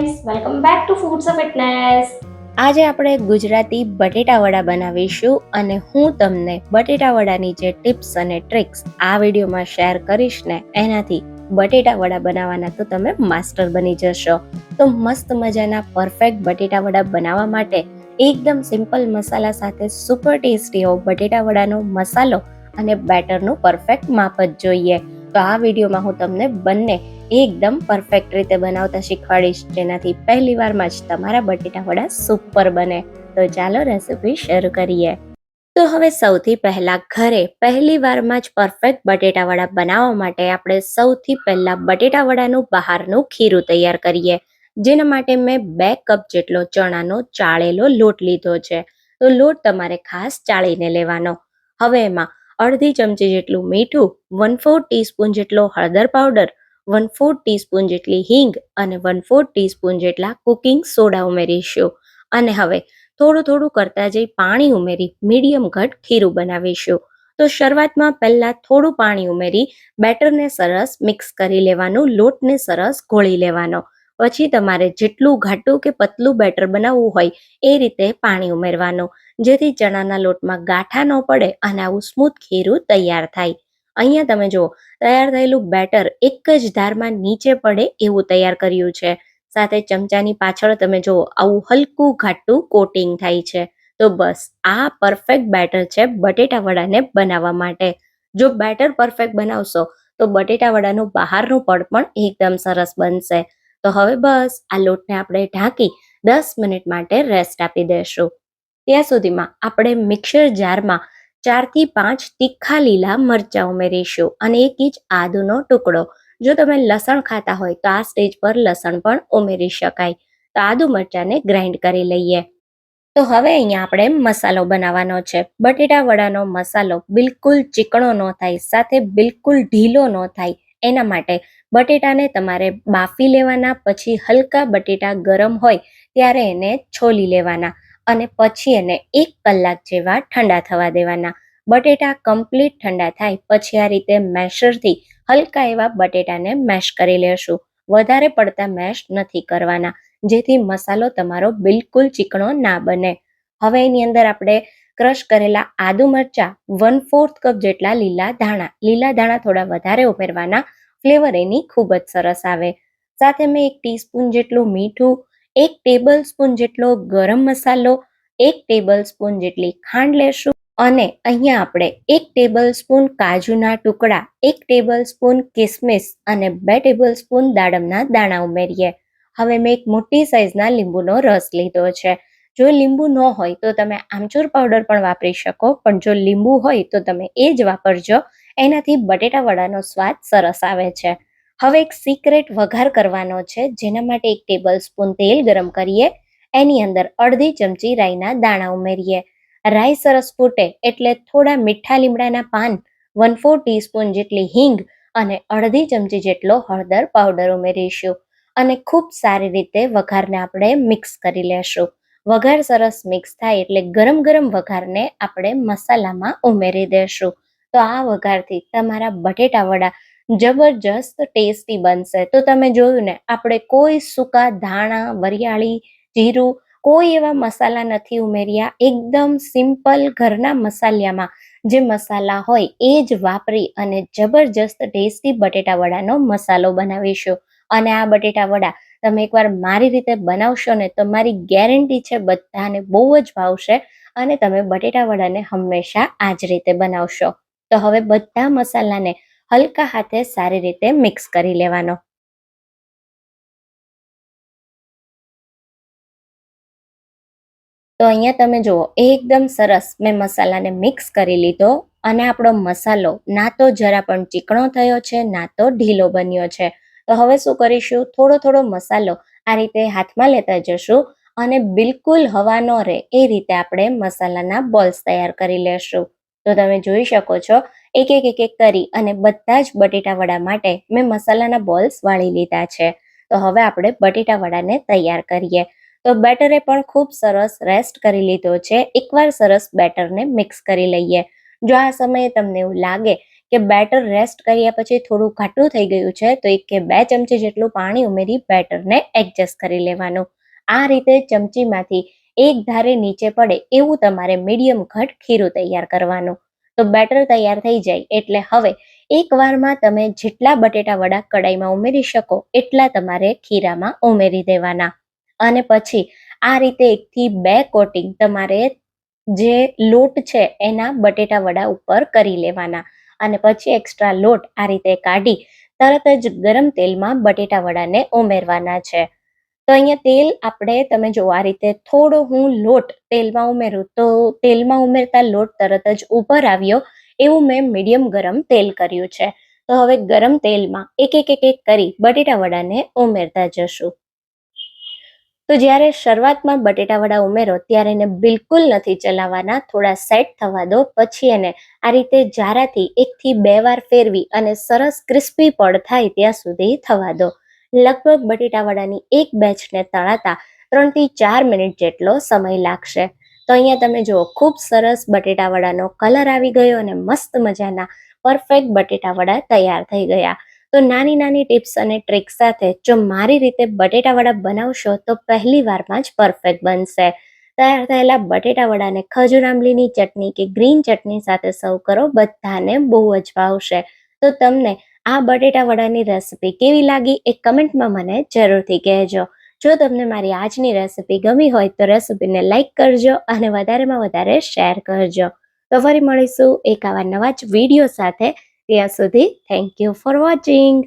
Friends welcome back to foods of fitness આજે આપણે ગુજરાતી બટેટા વડા બનાવીશું અને હું તમને બટેટા વડાની જે ટિપ્સ અને ટ્રિક્સ આ વિડીયોમાં શેર કરીશ ને, એનાથી બટેટા વડા બનાવવાના તો તમે માસ્ટર બની જશો. તો મસ્ત મજાના પરફેક્ટ બટેટા વડા બનાવવા માટે એકદમ સિમ્પલ મસાલા સાથે સુપર ટેસ્ટી એવો બટેટા વડાનો મસાલો અને બેટરનું પરફેક્ટ માપ જ જોઈએ. તો આ વિડીયોમાં હું તમને બંને એકદમ પરફેક્ટ રીતે બનાવતા શીખવાડીશ. જેનાથી પહેલી વારમાં જ તમારા બટેટા વડા સુપર બને. તો ચાલો રેસીપી શરૂ કરીએ. તો હવે સૌથી પહેલા ઘરે પહેલી વારમાં જ પરફેક્ટ બટેટા વડા બનાવવા માટે આપણે સૌથી પહેલા બટેટા વડાનું બહારનું ખીરું તૈયાર કરીએ. જેના માટે મેં બે કપ જેટલો ચણાનો ચાળેલો લોટ લીધો છે. તો લોટ તમારે ખાસ ચાળીને લેવાનો. હવે એમાં અડધી ચમચી જેટલું મીઠું વન ફોર ટીસ્પૂન જેટલો હળદર પાવડર વન ફોર ટીસ્પૂન જેટલી હિંગ અને વન ફોર ટીસ્પૂન જેટલા કુકિંગ સોડા ઉમેરીશું. અને હવે થોડું થોડું કરતા જઈ પાણી ઉમેરી મીડિયમ ઘટ ખીરું બનાવીશું. તો શરૂઆતમાં પહેલાં થોડું પાણી ઉમેરી બેટરને સરસ મિક્સ કરી લેવાનું, લોટને સરસ ઘોળી લેવાનો. પછી તમારે જેટલું ઘાટું કે પતલું બેટર બનાવવું હોય એ રીતે પાણી ઉમેરવાનું, જેથી ચણાના લોટમાં ગાંઠા ન પડે અને આવું સ્મૂથ ખીરું તૈયાર થાય. અહીંયા તમે જુઓ, તૈયાર થયેલું બેટર એક જ ધારમાં નીચે પડે એવું તૈયાર કર્યું છે. સાથે ચમચાની પાછળ તમે જુઓ, આવું હલકું ઘાટું કોટિંગ થાય છે. તો બસ, આ પરફેક્ટ બેટર છે બટેટા વડાને બનાવવા માટે. જો બેટર પરફેક્ટ બનાવશો, તો બટેટા વડાનું બહારનું પડ પણ એકદમ સરસ બનશે. તો હવે બસ આ લોટને આપણે ઢાંકી દસ મિનિટ માટે રેસ્ટ આપી દેશું. ત્યાં સુધીમાં આપણે મિક્સર જારમાં ચારથી પાંચ તીખા લીલા મરચાં ઉમેરીશું અને એક ઇંચ આદુનો ટુકડો. જો તમે લસણ ખાતા હોય તો આ સ્ટેજ પર લસણ પણ ઉમેરી શકાય. તો આદુ મરચાંને ગ્રાઇન્ડ કરી લઈએ. તો હવે અહીંયા આપણે મસાલો બનાવવાનો છે. બટેટા વડાનો મસાલો બિલકુલ ચીકણો ન થાય, સાથે બિલકુલ ઢીલો ન થાય. એના માટે બટેટાને તમારે બાફી લેવાના, પછી હલકા બટેટા ગરમ હોય ત્યારે એને છોલી લેવાના અને પછી એને એક કલાક જેવા ઠંડા થવા દેવાના. બટેટા કમ્પ્લીટ ઠંડા થાય પછી આ રીતે મેશરથી હલકા એવા બટેટાને મેશ કરી લેશું. વધારે પડતા મેશ નથી કરવાના, જેથી મસાલો તમારો બિલકુલ ચીકણો ના બને. હવે એની અંદર આપણે ક્રશ કરેલા આદુ મરચા વન ફોર્થ કપ જેટલા લીલા ધાણા લીલા ધાણા થોડા વધારે ઉમેરવાના ફ્લેવર એની ખૂબ જ સરસ આવે. સાથે મેં એક ટીસ્પૂન જેટલું મીઠું, એક ટેબલ સ્પૂન જેટલો ગરમ મસાલો, એક ટેબલ સ્પૂન જેટલી ખાંડ લેશું અને અહીંયા આપણે એક ટેબલ સ્પૂન કાજુના ટુકડા, એક ટેબલ સ્પૂન કિસમિસ અને બે ટેબલ સ્પૂન દાડમના દાણા ઉમેરીએ. હવે મેં એક મોટી સાઈઝના લીંબુનો રસ લીધો છે. જો લીંબુ ન હોય તો તમે આમચૂર પાવડર પણ વાપરી શકો, પણ જો લીંબુ હોય તો તમે એ જ વાપરજો. એનાથી બટેટા વડાનો સ્વાદ સરસ આવે છે. હવે એક સિક્રેટ વઘાર કરવાનો છે, જેના માટે એક ટેબલ સ્પૂન તેલ ગરમ કરીએ, એની અંદર અડધી ચમચી રાઈના દાણા ઉમેરીએ. રાઈ સરસ ફૂટે એટલે થોડા મીઠા લીમડાના પાન વન ફોર ટીસ્પૂન જેટલી હિંગ અને અડધી ચમચી જેટલો હળદર પાવડર ઉમેરીશું. અને ખૂબ સારી રીતે વઘારને આપણે મિક્સ કરી લેશું. વઘાર સરસ મિક્સ થાય એટલે ગરમ ગરમ વઘારને આપણે મસાલામાં ઉમેરી દેશું. તો આ વઘારથી તમારા બટેટા વડા જબરજસ્ત ટેસ્ટી બનશે. તો તમે જોયું ને, આપણે કોઈ સૂકા ધાણા, વરિયાળી, જીરું, કોઈ એવા મસાલા નથી ઉમેર્યા. એકદમ સિમ્પલ ઘરના મસાલિયામાં જે મસાલા હોય એ જ વાપરી અને જબરજસ્ત ટેસ્ટી બટેટા વડાનો મસાલો બનાવીશું. અને આ બટેટા વડા તમે એકવાર મારી રીતે બનાવશો ને, તો મારી ગેરંટી છે બધાને બહુ જ ભાવશે અને તમે બટેટા વડાને હંમેશા આ જ રીતે બનાવશો. તો હવે બધા મસાલાને હલકા હાથે સારી રીતે મિક્સ કરી લેવાનો. તો અહીંયા તમે જુઓ, એકદમ સરસ મેં મસાલાને મિક્સ કરી લીધો અને આપણો મસાલો ના તો જરા પણ ચીકણો થયો છે, ના તો ઢીલો બન્યો છે. તો હવે શું કરીશું? થોડો થોડો મસાલો આ રીતે હાથમાં લેતા જશું અને બિલકુલ હવા ન રહે એ રીતે આપણે મસાલાના બોલ્સ તૈયાર કરી લેશું. તો તમે જોઈ શકો છો એક એક એક એક કરી અને બધા જ બટેટા વડા માટે મેં મસાલાના બોલ્સ વાળી લીધા છે. તો હવે આપણે બટેટા વડાને તૈયાર કરીએ. તો બેટરે પણ ખૂબ સરસ રેસ્ટ કરી લીધો છે. એકવાર સરસ બેટરને મિક્સ કરી લઈએ. જો આ સમયે તમને એવું લાગે કે બેટર રેસ્ટ કર્યા પછી થોડું ઘાટું થઈ ગયું છે, તો એક કે બે ચમચી જેટલું પાણી ઉમેરી બેટરને એડજસ્ટ કરી લેવાનું. આ રીતે ચમચીમાંથી એક ધારે નીચે પડે એવું તમારે મીડિયમ ઘટ ખીરું તૈયાર કરવાનું. તો બેટર તૈયાર થઈ જાય એટલે હવે એક વારમાં તમે જેટલા બટેટા વડા કડાઈમાં ઉમેરી શકો એટલા તમારે ખીરામાં ઉમેરી દેવાના. અને પછી આ રીતે એકથી બે કોટિંગ તમારે જે લોટ છે એના બટેટા વડા ઉપર કરી લેવાના. અને પછી એક્સ્ટ્રા લોટ આ રીતે કાઢી તરત જ ગરમ તેલમાં બટેટા વડાને ઉમેરવાના છે. તો અહીંયા તેલ આપણે તમે જો આ રીતે થોડો હું લોટ તેલમાં ઉમેરું તો તેલમાં ઉમેરતા લોટ તરત જ ઉપર આવ્યો એવું મેં મીડિયમ ગરમ તેલ કર્યું છે. તો હવે ગરમ તેલમાં એક એક એક એક કરી બટેટા વડાને ઉમેરતા જશું. તો જ્યારે શરૂઆતમાં બટેટા વડા ઉમેરો ત્યારે એને બિલકુલ નથી ચલાવવાના, થોડા સેટ થવા દો, પછી એને આ રીતે જારાથી એકથી બે વાર ફેરવી અને સરસ ક્રિસ્પી પડ થાય ત્યાં સુધી થવા દો. લગભગ બટેટાવડાની એક બેચને તળાતા ત્રણથી ચાર મિનિટ જેટલો સમય લાગશે. તો અહીંયા તમે જુઓ, ખૂબ સરસ બટેટાવડાનો કલર આવી ગયો અને મસ્ત મજાના પરફેક્ટ બટેટાવડા તૈયાર થઈ ગયા. તો નાની નાની ટિપ્સ અને ટ્રિક સાથે જો મારી રીતે બટેટાવડા બનાવશો તો પહેલી વારમાં જ પરફેક્ટ બનશે. તૈયાર થયેલા બટેટા વડાને ખજૂર આંબલીની ચટણી કે ગ્રીન ચટણી સાથે સર્વ કરો, બધાને બહુ જ ભાવશે. તો તમને આ બટેટા વડાની રેસિપી કેવી લાગી એ કમેન્ટમાં મને જરૂરથી કહેજો. જો તમને મારી આજની રેસિપી ગમી હોય તો રેસિપીને લાઈક કરજો અને વધારેમાં વધારે શેર કરજો. તો ફરી મળીશું એક આવા નવા જ વીડિયો સાથે. ત્યાં સુધી થેન્ક યુ ફોર વોચિંગ.